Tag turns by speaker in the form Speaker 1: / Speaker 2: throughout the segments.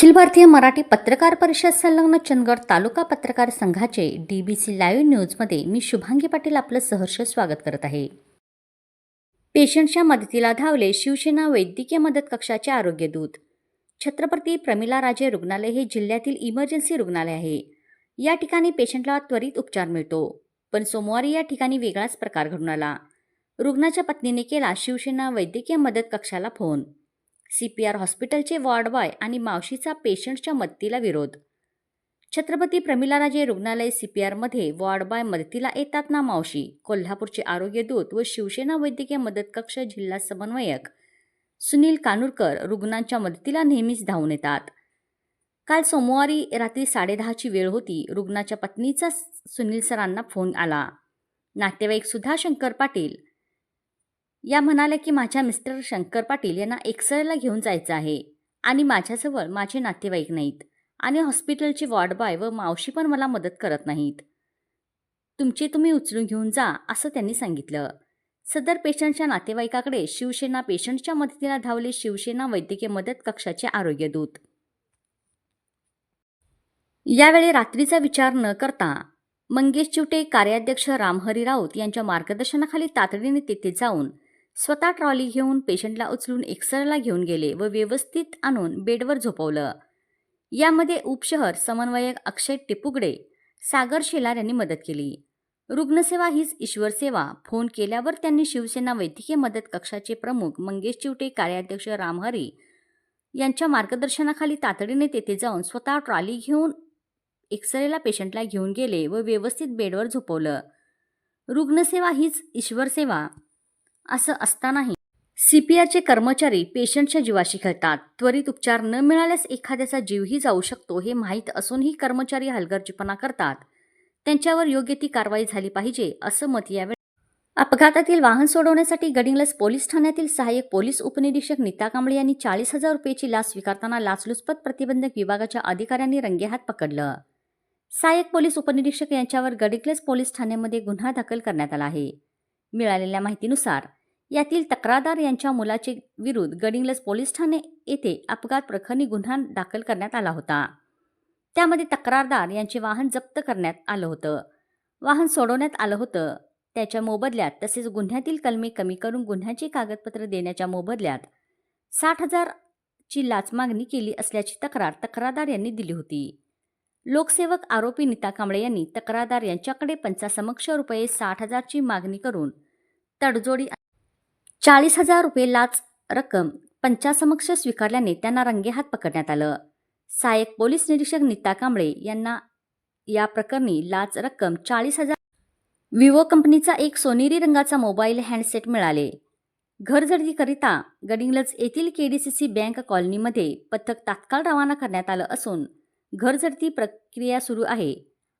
Speaker 1: अखिल भारतीय मराठी पत्रकार परिषद संलग्न चंदगड तालुका पत्रकार संघाचे डी बी सी लाईव्ह न्यूजमध्ये मी शुभांगी पाटील आपलं सहर्ष स्वागत करत आहे. पेशंटच्या मदतीला धावले शिवसेना वैद्यकीय मदत कक्षाचे आरोग्यदूत छत्रपती प्रमिला राजे रुग्णालय हे जिल्ह्यातील इमर्जन्सी रुग्णालय आहे. या ठिकाणी पेशंटला त्वरित उपचार मिळतो पण सोमवारी या ठिकाणी वेगळाच प्रकार घडून आला. रुग्णाच्या पत्नीने केला शिवसेना वैद्यकीय मदत कक्षाला फोन. सी पी आर हॉस्पिटलचे वॉर्ड बॉय आणि मावशीचा पेशंटच्या मदतीला विरोध. छत्रपती प्रमिलाराजे रुग्णालय सी पी आरमध्ये वॉर्ड बॉय मदतीला येतात ना मावशी? कोल्हापूरचे आरोग्यदूत व शिवसेना वैद्यकीय मदत कक्ष जिल्हा समन्वयक सुनील कानूरकर रुग्णांच्या मदतीला नेहमीच धावून येतात. काल सोमवारी रात्री साडेदहाची वेळ होती रुग्णाच्या पत्नीचा सुनील सरांना फोन आला. नातेवाईक सुधा शंकर पाटील या म्हणाल्या की माझ्या मिस्टर शंकर पाटील यांना एक्सरेला घेऊन जायचं आहे आणि माझ्याजवळ माझे नातेवाईक नाहीत आणि हॉस्पिटलचे वॉर्ड बॉय व मावशी पण मला मदत करत नाहीत. तुमचे तुम्ही उचलून घेऊन जा असं त्यांनी सांगितलं. सदर पेशंटच्या नातेवाईकाकडे शिवसेना पेशंटच्या मदतीला धावले शिवसेना वैद्यकीय मदत कक्षाचे आरोग्यदूत यावेळी रात्रीचा विचार न करता मंगेश चिवटे कार्याध्यक्ष रामहरी राऊत यांच्या मार्गदर्शनाखाली तातडीने तेथे जाऊन स्वतः ट्रॉली घेऊन पेशंटला उचलून एक्सरेला घेऊन गेले व व्यवस्थित आणून बेडवर झोपवलं. यामध्ये उपशहर समन्वयक अक्षय टिपुगडे सागर शेलार यांनी मदत केली. रुग्णसेवा हीच ईश्वर सेवा. फोन केल्यावर त्यांनी शिवसेना वैद्यकीय मदत कक्षाचे प्रमुख मंगेश चिवटे कार्याध्यक्ष रामहरी यांच्या मार्गदर्शनाखाली तातडीने तेथे जाऊन स्वतः ट्रॉली घेऊन एक्सरेला पेशंटला घेऊन गेले व व्यवस्थित बेडवर झोपवलं. रुग्णसेवा हीच ईश्वर सेवा. असं असतानाही सीपीआरचे कर्मचारी पेशंटच्या जीवाशी खेळतात. त्वरित उपचार न मिळाल्यास एखाद्याचा जीवही जाऊ शकतो हे माहीत असूनही कर्मचारी हलगर्जीपणा करतात. त्यांच्यावर योग्य ती कारवाई झाली पाहिजे असं मत यावेळी अपघातातील वाहन सोडवण्यासाठी गडिंग्लज पोलीस ठाण्यातील सहाय्यक पोलीस उपनिरीक्षक नीता कांबळे यांनी चाळीस हजार रुपयाची लाच स्वीकारताना लाचलुचपत प्रतिबंधक विभागाच्या अधिकाऱ्यांनी रंगेहात पकडलं. सहाय्यक पोलीस उपनिरीक्षक यांच्यावर गडिंग्लज पोलीस ठाण्यामध्ये गुन्हा दाखल करण्यात आला आहे. मिळालेल्या माहितीनुसार यातील तक्रारदार यांच्या मुलाचे विरुद्ध गडिंग्लज पोलीस ठाणे येथे अपघात प्रकरणी गुन्हा दाखल करण्यात आला होता. त्यामध्ये तक्रारदार यांचे वाहन जप्त करण्यात आलं होतं. वाहन सोडवण्यात आलं होतं. त्याच्या मोबदल्यात तसेच गुन्ह्यातील कलमे कमी करून गुन्ह्याची कागदपत्र देण्याच्या मोबदल्यात साठ हजारची लाच मागणी केली असल्याची तक्रार तक्रारदार यांनी दिली होती. लोकसेवक आरोपी नीता कांबळे यांनी तक्रारदार यांच्याकडे पंचासमक्ष रुपये साठ हजारची मागणी करून तडजोडी चाळीस हजार रुपये लाच रक्कम पंचासमक्ष स्वीकारल्याने त्यांना रंगेहात पकडण्यात आलं. सहाय्यक पोलीस निरीक्षक नीता कांबळे यांना या प्रकरणी लाच रक्कम चाळीस हजार विवो कंपनीचा एक सोनेरी रंगाचा मोबाईल हँडसेट मिळाले. घरजडतीकरिता गडिंगलज येथील केडीसीसी बँक कॉलनीमध्ये पथक तात्काळ रवाना करण्यात आलं असून घरझडती प्रक्रिया सुरू आहे.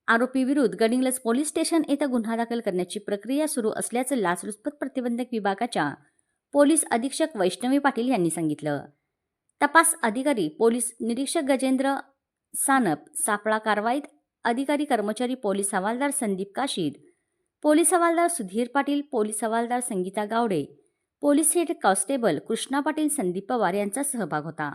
Speaker 1: आरोपी विरुद्ध गडिंग्लज पोलीस स्टेशन येथे गुन्हा दाखल करण्याची प्रक्रिया सुरू असल्याचं लाचलुचपत प्रतिबंधक विभागाच्या पोलीस अधीक्षक वैष्णवी पाटील यांनी सांगितलं. तपास अधिकारी पोलीस निरीक्षक गजेंद्र सानप सापळा कारवाईत अधिकारी कर्मचारी पोलीस हवालदार संदीप काशीद पोलीस हवालदार सुधीर पाटील पोलीस हवालदार Sangeeta Gawade police head constable Krishna Patil Sandeep Pawar यांचा सहभाग होता.